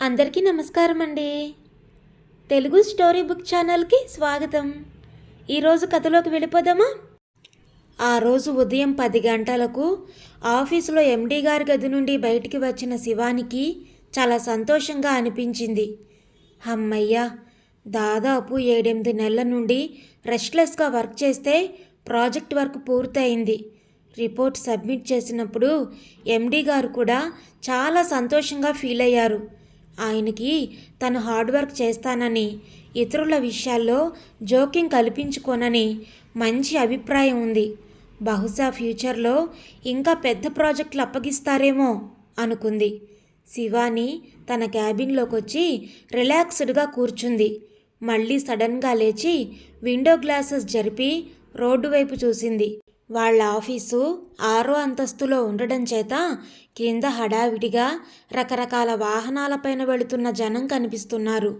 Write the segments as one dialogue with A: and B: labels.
A: అందరికీ నమస్కారం అండి. తెలుగు స్టోరీ బుక్ ఛానల్కి స్వాగతం. ఈరోజు కథలోకి వెళ్ళిపోదామా? ఆ రోజు ఉదయం పది గంటలకు ఆఫీసులో ఎండీ గారి గది నుండి బయటికి వచ్చిన శివానికి చాలా సంతోషంగా అనిపించింది. అమ్మయ్యా దాదాపు ఏడెనిమిది నెలల నుండి రెస్ట్లెస్గా వర్క్ చేస్తే ప్రాజెక్ట్ వర్క్ పూర్తయింది. రిపోర్ట్ సబ్మిట్ చేసినప్పుడు ఎండీ గారు కూడా చాలా సంతోషంగా ఫీల్ అయ్యారు. ఆయనకి తను హార్డ్ వర్క్ చేస్తానని ఇతరుల విషయాల్లో జోక్యం కల్పించుకోనని మంచి అభిప్రాయం ఉంది. బహుశా ఫ్యూచర్లో ఇంకా పెద్ద ప్రాజెక్టులు అప్పగిస్తారేమో అనుకుంది. శివాని తన క్యాబిన్లోకి వచ్చి రిలాక్స్డ్గా కూర్చుంది. మళ్ళీ సడన్గా లేచి విండో గ్లాసెస్ జరిపి రోడ్డు వైపు చూసింది. వాళ్ళ ఆఫీసు ఆరో అంతస్తులో ఉండడం చేత కింద హడావిడిగా రకరకాల వాహనాలపైన వెళుతున్న జనం కనిపిస్తున్నారు.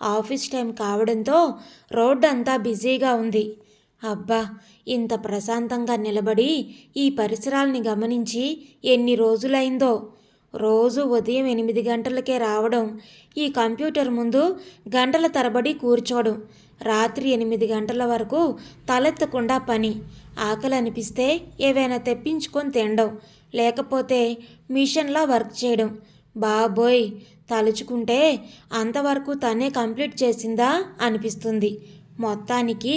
A: ఆఫీస్ టైం కావడంతో రోడ్డు అంతా బిజీగా ఉంది. అబ్బా! ఇంత ప్రశాంతంగా నిలబడి ఈ పరిసరాల్ని గమనించి ఎన్ని రోజులైందో. రోజు ఉదయం ఎనిమిది గంటలకే రావడం ఈ కంప్యూటర్ ముందు గంటల తరబడి కూర్చోవడం రాత్రి ఎనిమిది గంటల వరకు తలెత్తకుండా పని. ఆకలి అనిపిస్తే ఏవైనా తెప్పించుకొని తినడం లేకపోతే మిషన్లా వర్క్ చేయడం. బాబోయ్! తలుచుకుంటే అంతవరకు తనే కంప్లీట్ చేసిందా అనిపిస్తుంది. మొత్తానికి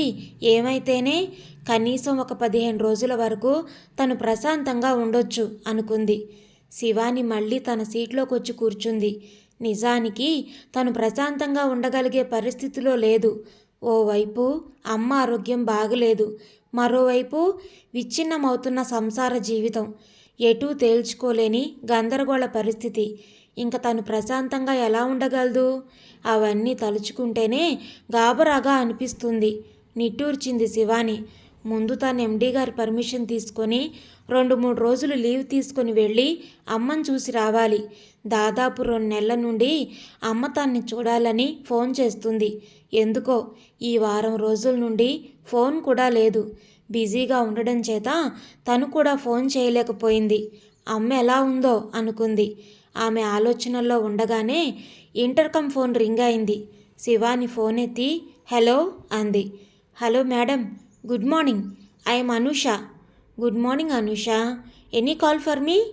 A: ఏమైతేనే కనీసం ఒక పదిహేను రోజుల వరకు తను ప్రశాంతంగా ఉండొచ్చు అనుకుంది. శివాని మళ్ళీ తన సీట్లోకి వచ్చి కూర్చుంది. నిజానికి తను ప్రశాంతంగా ఉండగలిగే పరిస్థితిలో లేదు. ఓవైపు అమ్మ ఆరోగ్యం బాగలేదు. మరోవైపు విచ్ఛిన్నమవుతున్న సంసార జీవితం ఎటూ తేల్చుకోలేని గందరగోళ పరిస్థితి. ఇంక తను ప్రశాంతంగా ఎలా ఉండగలదు? అవన్నీ తలుచుకుంటేనే గాబరాగా అనిపిస్తుంది. నిట్టూర్చింది శివాని. ముందు తను ఎండీ గారి పర్మిషన్ తీసుకొని రెండు మూడు రోజులు లీవ్ తీసుకొని వెళ్ళి అమ్మని చూసి రావాలి. దాదాపు రెండు నెలల నుండి అమ్మ తన్ని చూడాలని ఫోన్ చేస్తుంది. ఎందుకో ఈ వారం రోజుల నుండి ఫోన్ కూడా లేదు. బిజీగా ఉండడం చేత తను కూడా ఫోన్ చేయలేకపోయింది. అమ్మ ఎలా ఉందో అనుకుంది. ఆమె ఆలోచనల్లో ఉండగానే ఇంటర్కమ్ ఫోన్ రింగ్ అయింది. శివాని ఫోన్ ఎత్తి హలో అంది. Hello madam good morning. I'm Anusha. Good morning Anusha. Any call for me?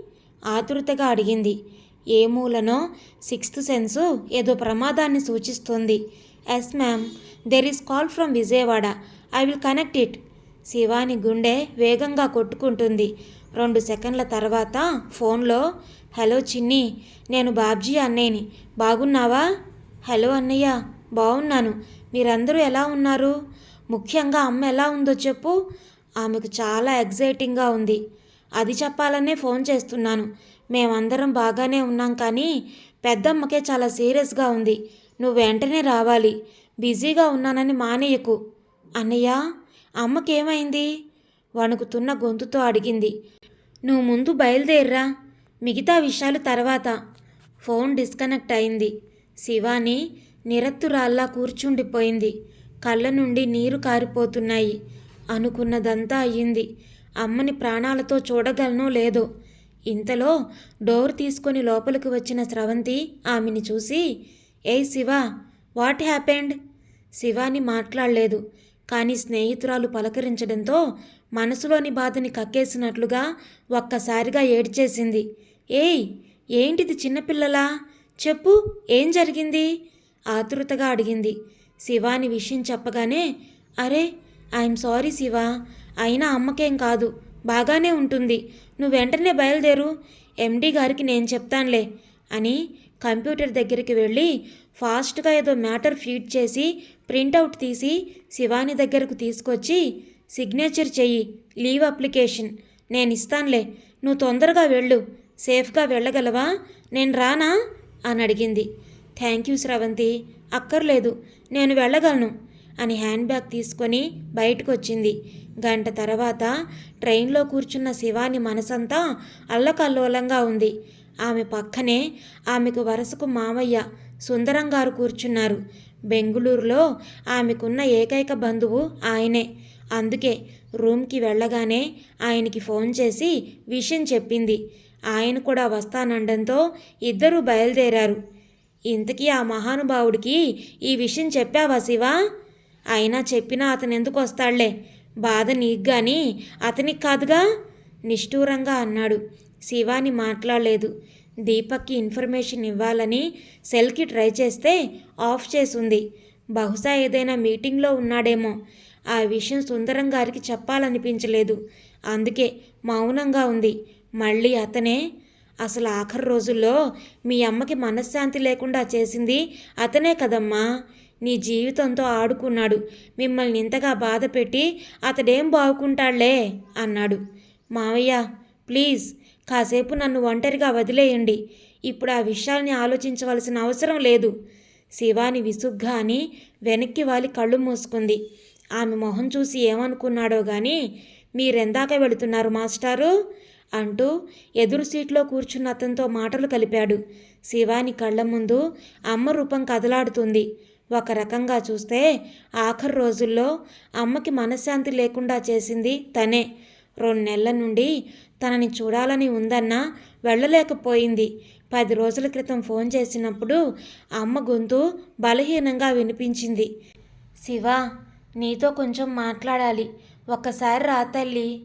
A: ఆతురతగా అడిగింది. ఏ మూలనో సిక్స్త్ సెన్సు ఏదో ప్రమాదాన్ని సూచిస్తుంది. Yes ma'am. There is call from Vijayawada. I will connect it. Shivani గుండె వేగంగా కొట్టుకుంటుంది. రెండు సెకండ్ల తర్వాత ఫోన్లో హలో చిన్ని నేను బాబ్జీ అన్నయ్యని బాగున్నావా? హలో అన్నయ్య బాగున్నాను మీరందరూ ఎలా ఉన్నారు? ముఖ్యంగా అమ్మ ఎలా ఉందో చెప్పు. ఆమెకు చాలా ఎగ్జైటింగ్గా ఉంది. అది చెప్పాలనే ఫోన్ చేస్తున్నాను. మేమందరం బాగానే ఉన్నాం కానీ పెద్దమ్మకే చాలా సీరియస్గా ఉంది. నువ్వు వెంటనే రావాలి. బిజీగా ఉన్నానని మానేయకు. అన్నయ్య అమ్మకేమైంది? వణుకుతున్న గొంతుతో అడిగింది. నువ్వు ముందు బయలుదేర్రా. మిగతా విషయాలు తర్వాత. ఫోన్ డిస్కనెక్ట్ అయింది. శివాని నిరత్తురాల్లా కూర్చుండిపోయింది. కళ్ళ నుండి నీరు కారిపోతున్నాయి. అనుకున్నదంతా అయ్యింది. అమ్మని ప్రాణాలతో చూడగలనో లేదో ఇంతలో డోర్ తీసుకొని లోపలికి వచ్చిన స్రవంతి ఆమెని చూసి ఏయ్ శివ వాట్ హ్యాపెండ్ శివాని మాట్లాడలేదు కానీ స్నేహితురాలు పలకరించడంతో మనసులోని బాధని కక్కేసినట్లుగా ఒక్కసారిగా ఏడ్చేసింది. ఏయ్ ఏంటిది చిన్నపిల్లలా? చెప్పు ఏం జరిగింది? ఆతృతగా అడిగింది. శివాని విషయం చెప్పగానే అరే ఐఎమ్ సారీ శివ అయినా అమ్మకేం కాదు బాగానే ఉంటుంది నువ్వు వెంటనే బయలుదేరు. ఎండీ గారికి నేను చెప్తానులే అని కంప్యూటర్ దగ్గరికి వెళ్ళి ఫాస్ట్గా ఏదో మ్యాటర్ ఫీడ్ చేసి ప్రింటౌట్ తీసి శివాని దగ్గరకు తీసుకొచ్చి సిగ్నేచర్ చెయ్యి లీవ్ అప్లికేషన్. నేను ఇస్తానులే. నువ్వు తొందరగా వెళ్ళు. సేఫ్గా వెళ్ళగలవా? నేను రానా? అని అడిగింది. థ్యాంక్ యూ స్రవంతి అక్కర్లేదు. నేను వెళ్ళగలను. అని హ్యాండ్ బ్యాగ్ తీసుకొని బయటకు వచ్చింది గంట తర్వాత ట్రైన్లో కూర్చున్న శివాని మనసంతా అల్లకల్లోలంగా ఉంది. ఆమె పక్కనే ఆమెకు వరసకు మామయ్య సుందరం గారు కూర్చున్నారు. బెంగుళూరులో ఆమెకున్న ఏకైక బంధువు ఆయనే. అందుకే రూమ్కి వెళ్ళగానే ఆయనకి ఫోన్ చేసి విషయం చెప్పింది. ఆయన కూడా వస్తానండంతో ఇద్దరూ బయలుదేరారు. ఇంతకీ ఆ మహానుభావుడికి ఈ విషయం చెప్పావా శివ? అయినా చెప్పినా అతను ఎందుకు వస్తాడులే? బాధ నీకు కానీ అతనికి కాదుగా? నిష్ఠూరంగా అన్నాడు. శివాని మాట్లాడలేదు. దీపక్కి ఇన్ఫర్మేషన్ ఇవ్వాలని సెల్కి ట్రై చేస్తే ఆఫ్ చేసింది. బహుశా ఏదైనా మీటింగ్లో ఉన్నాడేమో. ఆ విషయం సుందరం గారికి చెప్పాలనిపించలేదు. అందుకే మౌనంగా ఉంది. మళ్ళీ అతనే అసలు ఆఖరి రోజుల్లో మీ అమ్మకి మనశ్శాంతి లేకుండా చేసింది అతనే కదమ్మా? నీ జీవితంతో ఆడుకున్నాడు. మిమ్మల్ని ఇంతగా బాధ పెట్టి అతడేం బాగుకుంటాడులే అన్నాడు. మావయ్య ప్లీజ్ కాసేపు నన్ను ఒంటరిగా వదిలేయండి. ఇప్పుడు ఆ విషయాల్ని ఆలోచించవలసిన అవసరం లేదు. శివాని విసుగ్గా అని వెనక్కి వాలి కళ్ళు మూసుకుంది. ఆమె మొహం చూసి ఏమనుకున్నాడో గాని మీరెందాక వెళుతున్నారు మాస్టారు? అంటూ ఎదురు సీట్లో కూర్చున్న అతనితో మాటలు కలిపాడు. శివాని కళ్ళ ముందు అమ్మ రూపం కదలాడుతుంది. ఒక రకంగా చూస్తే ఆఖరి రోజుల్లో అమ్మకి మనశ్శాంతి లేకుండా చేసింది తనే. రెండు నెలల నుండి తనని చూడాలని ఉందన్నా వెళ్ళలేకపోయింది. పది రోజుల క్రితం ఫోన్ చేసినప్పుడు అమ్మ గొంతు బలహీనంగా వినిపించింది. శివ నీతో కొంచెం మాట్లాడాలి. ఒక్కసారి రా తల్లి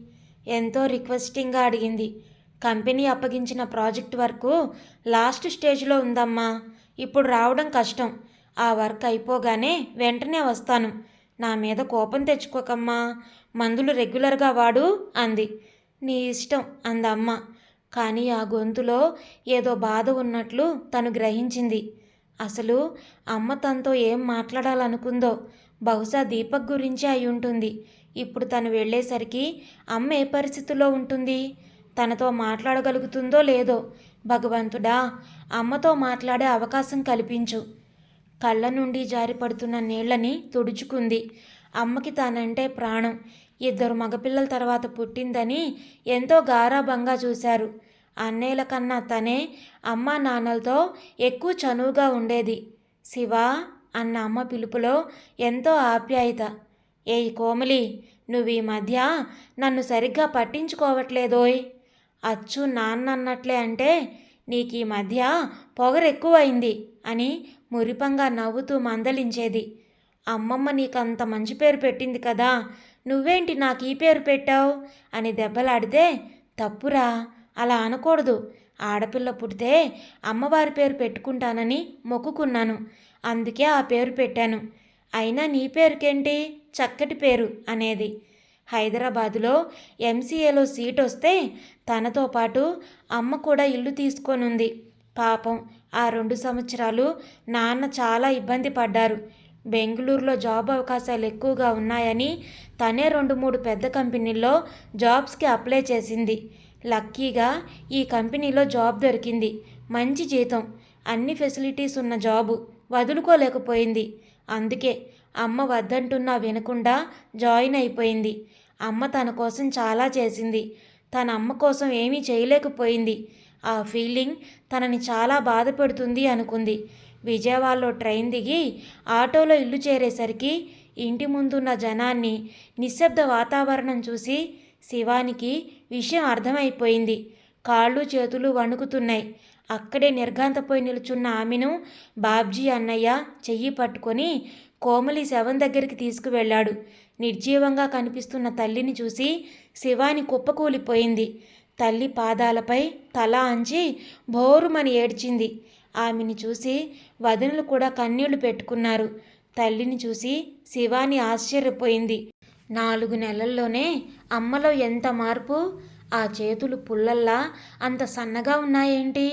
A: ఎంతో రిక్వెస్టింగ్గా అడిగింది. కంపెనీ అప్పగించిన ప్రాజెక్ట్ వర్క్ లాస్ట్ స్టేజ్లో ఉందమ్మా. ఇప్పుడు రావడం కష్టం. ఆ వర్క్ అయిపోగానే వెంటనే వస్తాను. నా మీద కోపం తెచ్చుకోకమ్మా. మందులు రెగ్యులర్గా వాడు అంది. నీ ఇష్టం అందమ్మ. కానీ ఆ గొంతులో ఏదో బాధ ఉన్నట్లు తను గ్రహించింది. అసలు అమ్మ తనతో ఏం మాట్లాడాలనుకుందో బహుశా దీపక్ గురించి అయి ఉంటుంది. ఇప్పుడు తను వెళ్ళేసరికి అమ్మ ఏ పరిస్థితిలో ఉంటుంది? తనతో మాట్లాడగలుగుతుందో లేదో? భగవంతుడా అమ్మతో మాట్లాడే అవకాశం కల్పించు. కళ్ళ నుండి జారిపడుతున్న నీళ్ళని తుడుచుకుంది. అమ్మకి తానంటే ప్రాణం. ఇద్దరు మగపిల్లల తర్వాత పుట్టిందని ఎంతో గారాభంగా చూశారు. అన్నేల కన్నా తనే అమ్మ నాన్నలతో ఎక్కువ చనువుగా ఉండేది. శివ అన్న అమ్మ పిలుపులో ఎంతో ఆప్యాయత. ఏయ్ కోమలి నువ్వు ఈ మధ్య నన్ను సరిగ్గా పట్టించుకోవట్లేదోయ్. అచ్చు నాన్న అన్నట్లే అంటే నీకు ఈ మధ్య పొగరెక్కువైంది అని మురిపంగా నవ్వుతూ మందలించేది. అమ్మమ్మ నీకు అంత మంచి పేరు పెట్టింది కదా నువ్వేంటి నాకు ఈ పేరు పెట్టావు? అని దెబ్బలాడితే తప్పురా అలా అనకూడదు. ఆడపిల్ల పుడితే అమ్మవారి పేరు పెట్టుకుంటానని మొక్కుకున్నాను. అందుకే ఆ పేరు పెట్టాను. అయినా నీ పేరుకేంటి? చక్కటి పేరు అనేది. హైదరాబాదులో ఎంసీఏలో సీట్ వస్తే తనతో పాటు అమ్మ కూడా ఇల్లు తీసుకొనుంది. పాపం ఆ రెండు సంవత్సరాలు నాన్న చాలా ఇబ్బంది పడ్డారు. బెంగళూరులో జాబ్ అవకాశాలు ఎక్కువగా ఉన్నాయని తనే రెండు మూడు పెద్ద కంపెనీల్లో జాబ్స్కి అప్లై చేసింది. లక్కీగా ఈ కంపెనీలో జాబ్ దొరికింది. మంచి జీతం అన్ని ఫెసిలిటీస్ ఉన్న జాబు వదులుకోలేకపోయింది. అందుకే అమ్మ వద్దంటున్నా వినకుండా జాయిన్ అయిపోయింది. అమ్మ తన కోసం చాలా చేసింది. తన అమ్మ కోసం ఏమీ చేయలేకపోయింది. ఆ ఫీలింగ్ తనని చాలా బాధ పెడుతుంది అనుకుంది. విజయవాడలో ట్రైన్ దిగి ఆటోలో ఇల్లు చేరేసరికి ఇంటి ముందున్న జనాన్ని నిశ్శబ్ద వాతావరణం చూసి శివానికి విషయం అర్థమైపోయింది. కాళ్ళు చేతులు వణుకుతున్నాయి. అక్కడే నిర్ఘాంతపోయి నిలుచున్న ఆమెను బాబ్జీ అన్నయ్య చెయ్యి పట్టుకొని కోమలి శవం దగ్గరికి తీసుకువెళ్ళాడు. నిర్జీవంగా కనిపిస్తున్న తల్లిని చూసి శివాని కుప్పకూలిపోయింది. తల్లి పాదాలపై తల అంచి భోరుమని ఏడ్చింది. ఆమెని చూసి వదినలు కూడా కన్నీళ్ళు పెట్టుకున్నారు. తల్లిని చూసి శివాని ఆశ్చర్యపోయింది. నాలుగు నెలల్లోనే అమ్మలో ఎంత మార్పు? ఆ చేతులు పుల్లల్లా అంత సన్నగా ఉన్నాయేంటి?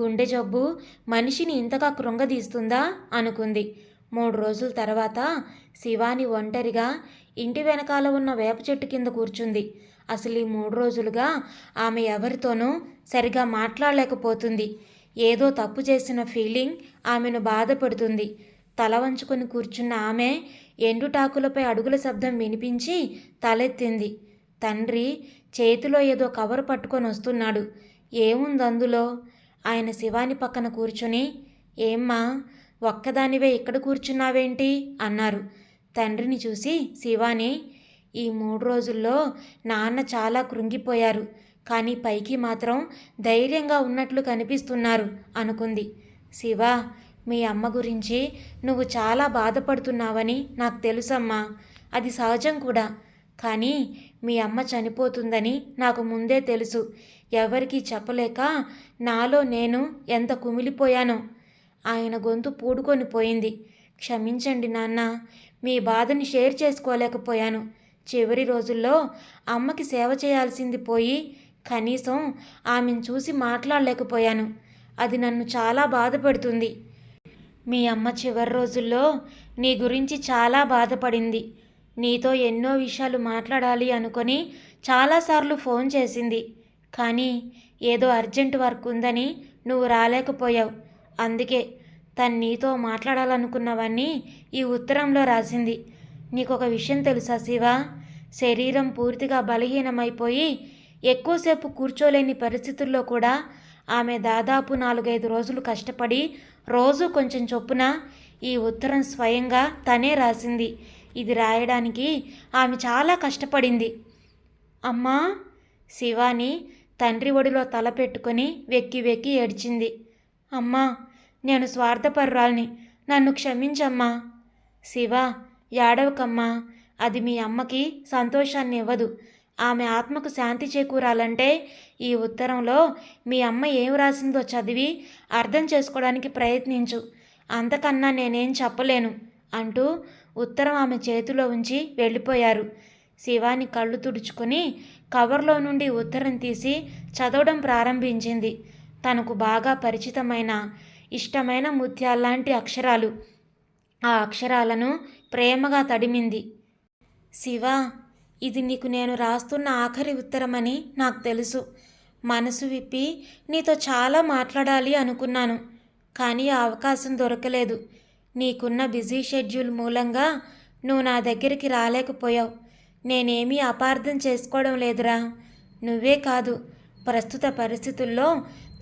A: గుండె జబ్బు మనిషిని ఇంతగా కృంగదీస్తుందా? అనుకుంది. మూడు రోజుల తర్వాత శివాని ఒంటరిగా ఇంటి వెనకాల ఉన్న వేప చెట్టు కింద కూర్చుంది. అసలు ఈ మూడు రోజులుగా ఆమె ఎవరితోనూ సరిగా మాట్లాడలేకపోతుంది. ఏదో తప్పు చేసిన ఫీలింగ్ ఆమెను బాధపడుతుంది తల వంచుకొని కూర్చున్న ఆమె ఎండుటాకులపై అడుగుల శబ్దం వినిపించి తలెత్తింది. తండ్రి చేతిలో ఏదో కవర్ పట్టుకొని వస్తున్నాడు. ఏముంది అందులో ఆయన శివాని పక్కన కూర్చుని ఏమ్మా ఒక్కదానివే ఇక్కడ కూర్చున్నావేంటి? అన్నారు. తండ్రిని చూసి శివాని ఈ మూడు రోజుల్లో నాన్న చాలా కృంగిపోయారు. కానీ పైకి మాత్రం ధైర్యంగా ఉన్నట్లు కనిపిస్తున్నారు అనుకుంది. శివ మీ అమ్మ గురించి నువ్వు చాలా బాధపడుతున్నావని నాకు తెలుసమ్మా. అది సహజం కూడా. కానీ మీ అమ్మ చనిపోతుందని నాకు ముందే తెలుసు. ఎవరికీ చెప్పలేక నాలో నేను ఎంత కుమిలిపోయానో. ఆయన గొంతు పూడుకొని పోయింది. క్షమించండి నాన్న మీ బాధని షేర్ చేసుకోలేకపోయాను. చివరి రోజుల్లో అమ్మకి సేవ చేయాల్సింది పోయి కనీసం ఆమెను చూసి మాట్లాడలేకపోయాను. అది నన్ను చాలా బాధపడుతుంది. మీ అమ్మ చివరి రోజుల్లో నీ గురించి చాలా బాధపడింది. నీతో ఎన్నో విషయాలు మాట్లాడాలి అనుకొని చాలాసార్లు ఫోన్ చేసింది. కానీ ఏదో అర్జెంట్ వర్క్ ఉందని నువ్వు రాలేకపోయావు. అందుకే తను నీతో మాట్లాడాలనుకున్నవన్నీ ఈ ఉత్తరంలో రాసింది. నీకొక విషయం తెలుసా శివ? శరీరం పూర్తిగా బలహీనమైపోయి ఎక్కువసేపు కూర్చోలేని పరిస్థితుల్లో కూడా ఆమె దాదాపు నాలుగైదు రోజులు కష్టపడి రోజు కొంచెం చొప్పున ఈ ఉత్తరం స్వయంగా తనే రాసింది. ఇది రాయడానికి ఆమె చాలా కష్టపడింది. అమ్మా! శివాని తండ్రి ఒడిలో తల పెట్టుకొని వెక్కి వెక్కి ఏడ్చింది. అమ్మా! నేను స్వార్థపరురాల్ని. నన్ను క్షమించమ్మా. శివ! ఏడవకమ్మా అది మీ అమ్మకి సంతోషాన్ని ఇవ్వదు ఆమె ఆత్మకు శాంతి చేకూరాలంటే ఈ ఉత్తరంలో మీ అమ్మ ఏం రాసిందో చదివి అర్థం చేసుకోవడానికి ప్రయత్నించు. అంతకన్నా నేనేం చెప్పలేను అంటూ ఉత్తరం ఆమె చేతిలో ఉంచి వెళ్ళిపోయారు. శివాని కళ్ళు తుడుచుకొని కవర్లో నుండి ఉత్తరం తీసి చదవడం ప్రారంభించింది. తనకు బాగా పరిచితమైన ఇష్టమైన ముత్యాల్లాంటి అక్షరాలు. ఆ అక్షరాలను ప్రేమగా తడిమింది. శివ ఇది నీకు నేను రాస్తున్న ఆఖరి ఉత్తరమని నాకు తెలుసు. మనసు విప్పి నీతో చాలా మాట్లాడాలి అనుకున్నాను కానీ ఆ అవకాశం దొరకలేదు. నీకున్న బిజీ షెడ్యూల్ మూలంగా నువ్వు నా దగ్గరికి రాలేకపోయావు. నేనేమీ అపార్థం చేసుకోవడం లేదురా. నువ్వే కాదు ప్రస్తుత పరిస్థితుల్లో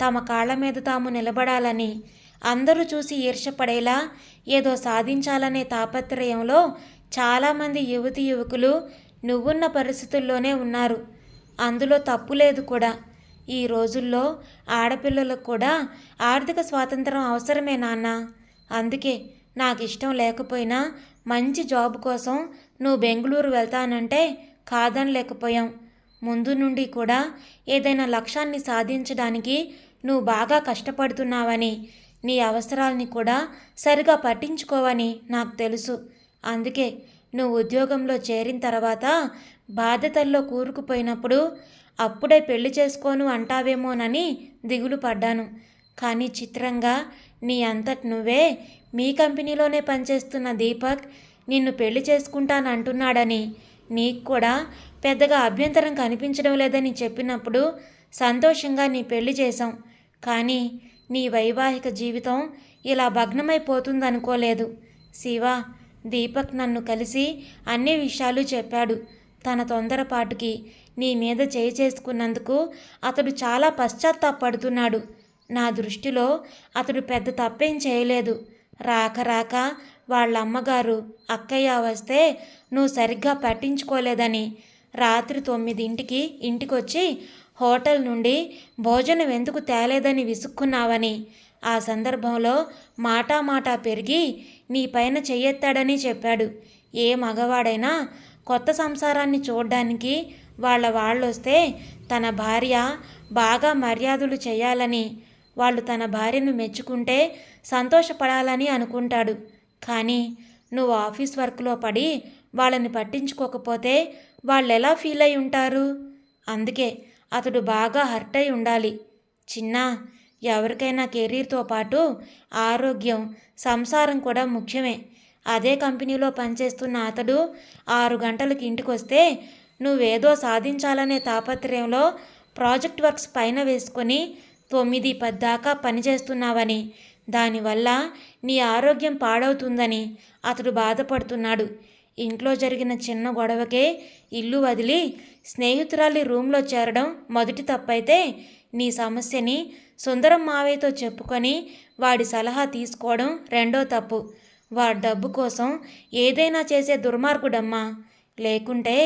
A: తమ కాళ్ళ మీద తాము నిలబడాలని అందరూ చూసి ఈర్షపడేలా ఏదో సాధించాలనే తాపత్రయంలో చాలామంది యువతి యువకులు నువ్వున్న పరిస్థితుల్లోనే ఉన్నారు. అందులో తప్పు లేదు కూడా. ఈ రోజుల్లో ఆడపిల్లలకు కూడా ఆర్థిక స్వాతంత్రం అవసరమే నాన్న. అందుకే నాకు ఇష్టం లేకపోయినా మంచి జాబ్ కోసం నువ్వు బెంగళూరు వెళ్తానంటే కాదనలేకపోయాం ముందు నుండి కూడా ఏదైనా లక్ష్యాన్ని సాధించడానికి నువ్వు బాగా కష్టపడుతున్నావని నీ అవసరాలని కూడా సరిగా పట్టించుకోవని నాకు తెలుసు. అందుకే నువ్వు ఉద్యోగంలో చేరిన తర్వాత బాధ్యతల్లో కూరుకుపోయినప్పుడు అప్పుడే పెళ్ళి చేసుకోను అంటావేమోనని దిగులు పడ్డాను. కానీ చిత్రంగా నీ అంతటి నువ్వే మీ కంపెనీలోనే పనిచేస్తున్న దీపక్ నిన్ను పెళ్ళి చేసుకుంటానంటున్నాడని నీకు కూడా పెద్దగా అభ్యంతరం కనిపించడం లేదని చెప్పినప్పుడు సంతోషంగా నీ పెళ్ళి చేశాం. కానీ నీ వైవాహిక జీవితం ఇలా భగ్నమైపోతుందనుకోలేదు. శివ దీపక్ నన్ను కలిసి అన్ని విషయాలు చెప్పాడు. తన తొందరపాటుకి నీ మీద చేయి చేసుకున్నందుకు అతడు చాలా పశ్చాత్తాపడుతున్నాడు. నా దృష్టిలో అతడు పెద్ద తప్పేం చేయలేదు. రాక రాక వాళ్ళ అమ్మగారు అక్కయ్య వస్తే నువ్వు సరిగ్గా పట్టించుకోలేదని రాత్రి తొమ్మిదింటికి ఇంటికొచ్చి హోటల్ నుండి భోజనం ఎందుకు తేలేదని విసుక్కున్నావని. ఆ సందర్భంలో మాటా మాటా పెరిగి నీ పైన చెయ్యెత్తాడని చెప్పాడు. ఏ మగవాడైనా కొత్త సంసారాన్ని చూడ్డానికి వాళ్ళ వాళ్ళొస్తే తన భార్య బాగా మర్యాదలు చేయాలని వాళ్ళు తన భార్యను మెచ్చుకుంటే సంతోషపడాలని అనుకుంటాడు. కానీ నువ్వు ఆఫీస్ వర్క్లో పడి వాళ్ళని పట్టించుకోకపోతే వాళ్ళు ఎలా ఫీల్ అయి ఉంటారు? అందుకే అతడు బాగా హర్ట్ అయి ఉండాలి. చిన్న ఎవరికైనా కెరీర్తో పాటు ఆరోగ్యం సంసారం కూడా ముఖ్యమే. అదే కంపెనీలో పనిచేస్తున్న అతడు ఆరు గంటలకు ఇంటికొస్తే నువ్వేదో సాధించాలనే తాపత్రయంలో ప్రాజెక్ట్ వర్క్స్ పైన వేసుకొని తొమ్మిది పద్దాకా పనిచేస్తున్నావని. దానివల్ల నీ ఆరోగ్యం పాడవుతుందని అతడు బాధపడుతున్నాడు. ఇంట్లో జరిగిన చిన్న గొడవకే ఇల్లు వదిలి స్నేహితురాలి రూమ్లో చేరడం మొదటి తప్పైతే నీ సమస్యని సుందరం మావయ్యతో చెప్పుకొని వాడి సలహా తీసుకోవడం రెండో తప్పు. వాడి డబ్బు కోసం ఏదైనా చేసే దుర్మార్గుడమ్మా. లేకుంటే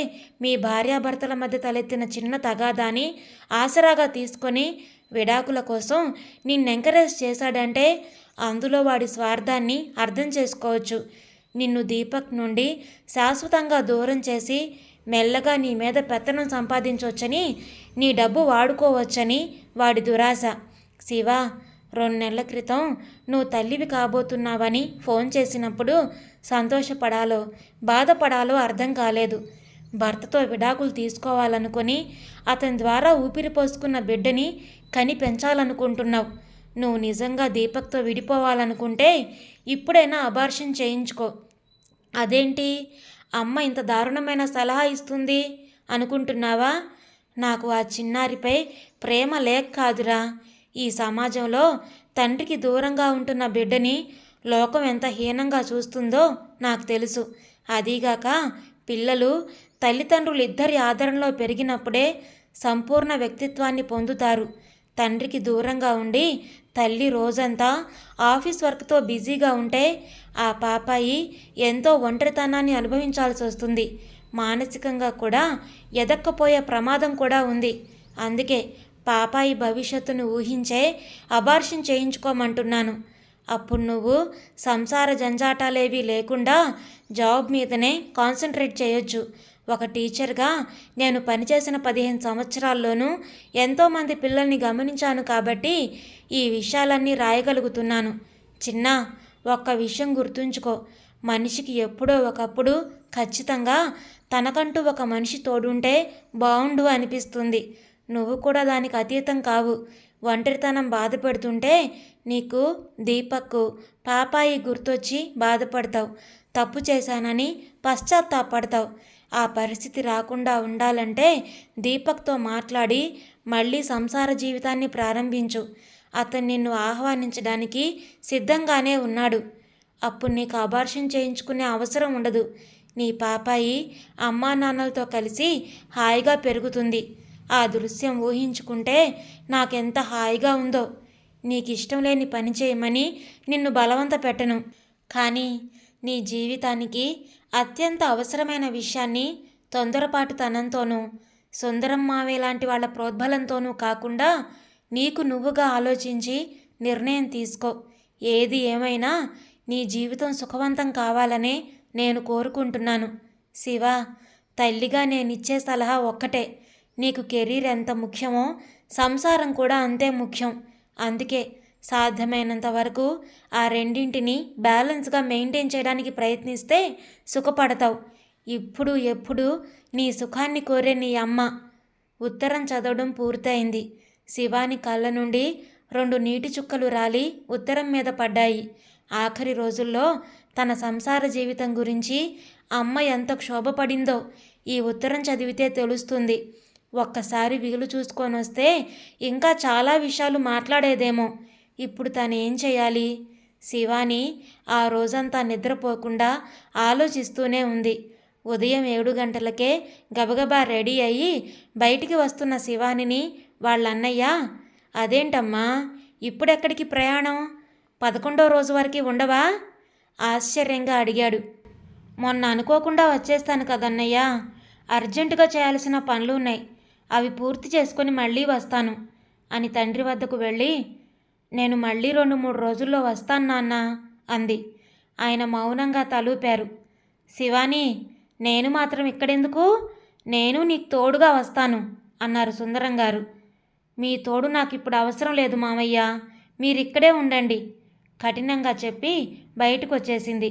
A: మీ భార్యాభర్తల మధ్య తలెత్తిన చిన్న తగాదాని ఆసరాగా తీసుకొని విడాకుల కోసం నిన్ను ఎంకరేజ్ చేశాడంటే అందులో వాడి స్వార్థాన్ని అర్థం చేసుకోవచ్చు. నిన్ను దీపక్ నుండి శాశ్వతంగా దూరం చేసి మెల్లగా నీ మీద పెత్తనం సంపాదించవచ్చని నీ డబ్బు వాడుకోవచ్చని వాడి దురాశ. శివ రెండు నెలల క్రితం నువ్వు తల్లివి కాబోతున్నావని ఫోన్ చేసినప్పుడు సంతోషపడాలో బాధపడాలో అర్థం కాలేదు. భర్తతో విడాకులు తీసుకోవాలనుకుని అతని ద్వారా ఊపిరి పోసుకున్న బిడ్డని కని పెంచాలనుకుంటున్నావు. నువ్వు నిజంగా దీపక్తో విడిపోవాలనుకుంటే ఇప్పుడైనా అబార్షన్ చేయించుకో. అదేంటి? అమ్మ ఇంత దారుణమైన సలహా ఇస్తుంది అనుకుంటున్నావా? నాకు ఆ చిన్నారిపై ప్రేమ లేక కాదురా. ఈ సమాజంలో తండ్రికి దూరంగా ఉంటున్న బిడ్డని లోకం ఎంత హీనంగా చూస్తుందో నాకు తెలుసు. అదీగాక పిల్లలు తల్లిదండ్రులు ఇద్దరి ఆదరణలో పెరిగినప్పుడే సంపూర్ణ వ్యక్తిత్వాన్ని పొందుతారు. తండ్రికి దూరంగా ఉండి తల్లి రోజంతా ఆఫీస్ వర్క్తో బిజీగా ఉంటే ఆ పాపాయి ఎంతో ఒంటరితనాన్ని అనుభవించాల్సి వస్తుంది. మానసికంగా కూడా ఎదక్కపోయే ప్రమాదం కూడా ఉంది. అందుకే పాపాయి భవిష్యత్తును ఊహించే అబార్షన్ చేయించుకోమంటున్నాను. అప్పుడు నువ్వు సంసార జంజాటాలేవి లేకుండా జాబ్ మీదనే కాన్సన్ట్రేట్ చేయొచ్చు. ఒక టీచర్గా నేను పనిచేసిన పదిహేను సంవత్సరాల్లోనూ ఎంతోమంది పిల్లల్ని గమనించాను కాబట్టి ఈ విషయాలన్నీ రాయగలుగుతున్నాను. చిన్న ఒక్క విషయం గుర్తుంచుకో. మనిషికి ఎప్పుడో ఒకప్పుడు ఖచ్చితంగా తనకంటూ ఒక మనిషి తోడుంటే బాగుండు అనిపిస్తుంది. నువ్వు కూడా దానికి అతీతం కావు. ఒంటరితనం బాధపడుతుంటే నీకు దీపక్కు పాపాయి గుర్తొచ్చి బాధపడతావు. తప్పు చేశానని పశ్చాత్తాపడతావు. ఆ పరిస్థితి రాకుండా ఉండాలంటే దీపక్తో మాట్లాడి మళ్ళీ సంసార జీవితాన్ని ప్రారంభించు. అతను నిన్ను ఆహ్వానించడానికి సిద్ధంగానే ఉన్నాడు. అప్పుడు నీకు అబార్షన్ చేయించుకునే అవసరం ఉండదు. నీ పాపాయి అమ్మా నాన్నలతో కలిసి హాయిగా పెరుగుతుంది. ఆ దృశ్యం ఊహించుకుంటే నాకెంత హాయిగా ఉందో. నీకు ఇష్టం లేని పని చేయమని నిన్ను బలవంత పెట్టను. కానీ నీ జీవితానికి అత్యంత అవసరమైన విషయాన్ని తొందరపాటుతనంతోనూ సుందరం మావే లాంటి వాళ్ళ ప్రోద్బలంతోనూ కాకుండా నీకు నువ్వుగా ఆలోచించి నిర్ణయం తీసుకో. ఏది ఏమైనా నీ జీవితం సుఖవంతం కావాలనే నేను కోరుకుంటున్నాను. శివ తల్లిగా నేనిచ్చే సలహా ఒక్కటే. నీకు కెరీర్ ఎంత ముఖ్యమో సంసారం కూడా అంతే ముఖ్యం. అందుకే సాధ్యమైనంత వరకు ఆ రెండింటిని బ్యాలెన్స్గా మెయింటైన్ చేయడానికి ప్రయత్నిస్తే సుఖపడతావు. ఇప్పుడు ఎప్పుడు నీ సుఖాన్ని కోరే నీ అమ్మ. ఉత్తరం చదవడం పూర్తయింది. శివాని కళ్ళ నుండి రెండు నీటి చుక్కలు రాలి ఉత్తరం మీద పడ్డాయి. ఆఖరి రోజుల్లో తన సంసార జీవితం గురించి అమ్మ ఎంత క్షోభపడిందో ఈ ఉత్తరం చదివితే తెలుస్తుంది. ఒక్కసారి వీలు చూసుకొని వస్తే ఇంకా చాలా విషయాలు మాట్లాడేదేమో. ఇప్పుడు తను ఏం చేయాలి? శివాని ఆ రోజంతా నిద్రపోకుండా ఆలోచిస్తూనే ఉంది. ఉదయం ఏడు గంటలకే గబగబా రెడీ అయ్యి బయటికి వస్తున్న శివానిని వాళ్ళ అన్నయ్య అదేంటమ్మా ఇప్పుడెక్కడికి ప్రయాణం? పదకొండో రోజు వరకు ఉండవా? ఆశ్చర్యంగా అడిగాడు. మొన్న అనుకోకుండా వచ్చేస్తాను కదన్నయ్య అర్జెంటుగా చేయాల్సిన పనులు ఉన్నాయి అవి పూర్తి చేసుకొని మళ్ళీ వస్తాను అని తండ్రి వద్దకు వెళ్ళి నేను మళ్ళీ రెండు మూడు రోజుల్లో వస్తాను నాన్న అంది. ఆయన మౌనంగా తలూపారు. శివాని నేను మాత్రం ఇక్కడెందుకు? నేను నీకు తోడుగా వస్తాను అన్నారు సుందరం గారు మీ తోడు నాకు ఇప్పుడు అవసరం లేదు మామయ్య. మీరిక్కడే ఉండండి. కఠినంగా చెప్పి బయటకు వచ్చేసింది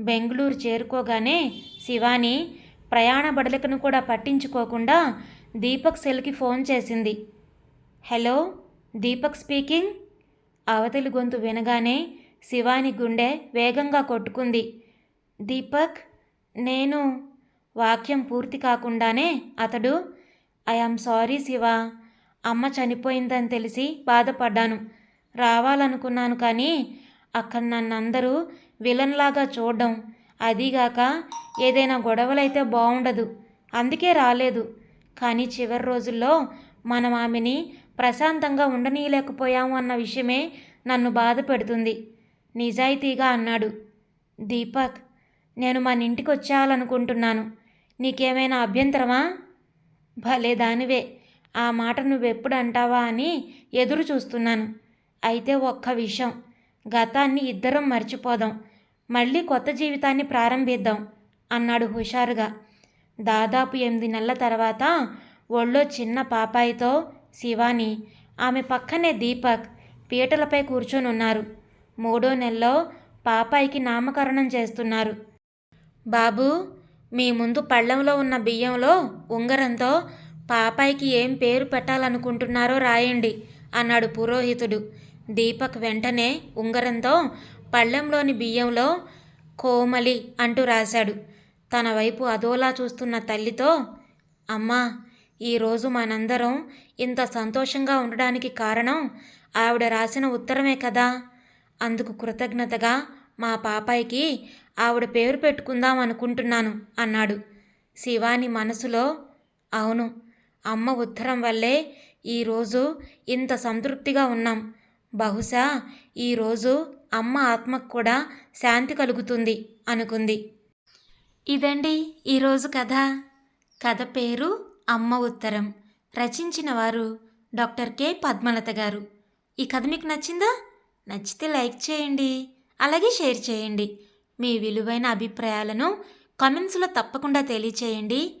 A: బెంగళూరు చేరుకోగానే శివాని ప్రయాణ బడలికను కూడా పట్టించుకోకుండా దీపక్ సెల్కి ఫోన్ చేసింది. Hello Deepak speaking? అవతలి గొంతు వినగానే శివాని గుండె వేగంగా కొట్టుకుంది. దీపక్ నేను వాక్యం పూర్తి కాకుండానే అతడు ఐ ఆమ్ సారీ శివ. అమ్మ చనిపోయిందని తెలిసి బాధపడ్డాను. రావాలనుకున్నాను కానీ అక్కడ నన్నందరూ విలన్లాగా చూడడం. అదీగాక ఏదైనా గొడవలైతే బాగుండదు అందుకే రాలేదు. కానీ చివరి రోజుల్లో మనం ఆమెని ప్రశాంతంగా ఉండనీయలేకపోయాము అన్న విషయమే నన్ను బాధ పెడుతుంది. నిజాయితీగా అన్నాడు. దీపక్ నేను మన ఇంటికి వచ్చేయాలనుకుంటున్నాను నీకేమైనా అభ్యంతరమా? భలే దానివే. ఆ మాట నువ్వెప్పుడు అంటావా అని ఎదురు చూస్తున్నాను అయితే ఒక్క విషయం. గతాన్ని ఇద్దరం మర్చిపోదాం. మళ్ళీ కొత్త జీవితాన్ని ప్రారంభిద్దాం అన్నాడు హుషారుగా. దాదాపు ఎనిమిది నెలల తర్వాత ఒళ్ళో చిన్న పాపాయితో శివాని ఆమె పక్కనే దీపక్ పీటలపై కూర్చొని ఉన్నారు మూడో నెలలో పాపాయికి నామకరణం చేస్తున్నారు. బాబు మీ ముందు పళ్ళెంలో ఉన్న బియ్యంలో ఉంగరంతో పాపాయికి ఏం పేరు పెట్టాలనుకుంటున్నారో రాయండి అన్నాడు పురోహితుడు. దీపక్ వెంటనే ఉంగరంతో పళ్ళెంలోని బియ్యంలో కోమలి అంటూ రాశాడు. తన వైపు అదోలా చూస్తున్న తల్లితో అమ్మా ఈరోజు మనందరం ఇంత సంతోషంగా ఉండడానికి కారణం ఆవిడ రాసిన ఉత్తరమే కదా. అందుకు కృతజ్ఞతగా మా పాపాయికి ఆవిడ పేరు పెట్టుకుందాం అనుకుంటున్నాను అన్నాడు. శివాని మనసులో అవును అమ్మ ఉత్తరం వల్లే ఈరోజు ఇంత సంతృప్తిగా ఉన్నాం. బహుశా ఈరోజు అమ్మ ఆత్మకు కూడా శాంతి కలుగుతుంది అనుకుంది. ఇదండి ఈరోజు కథ. కథ పేరు అమ్మ ఉత్తరం. రచించిన వారు డాక్టర్ కె. పద్మలత గారు. ఈ కథ మీకు నచ్చిందా? నచ్చితే లైక్ చేయండి అలాగే షేర్ చేయండి. మీ విలువైన అభిప్రాయాలను కామెంట్స్లో తప్పకుండా తెలియచేయండి.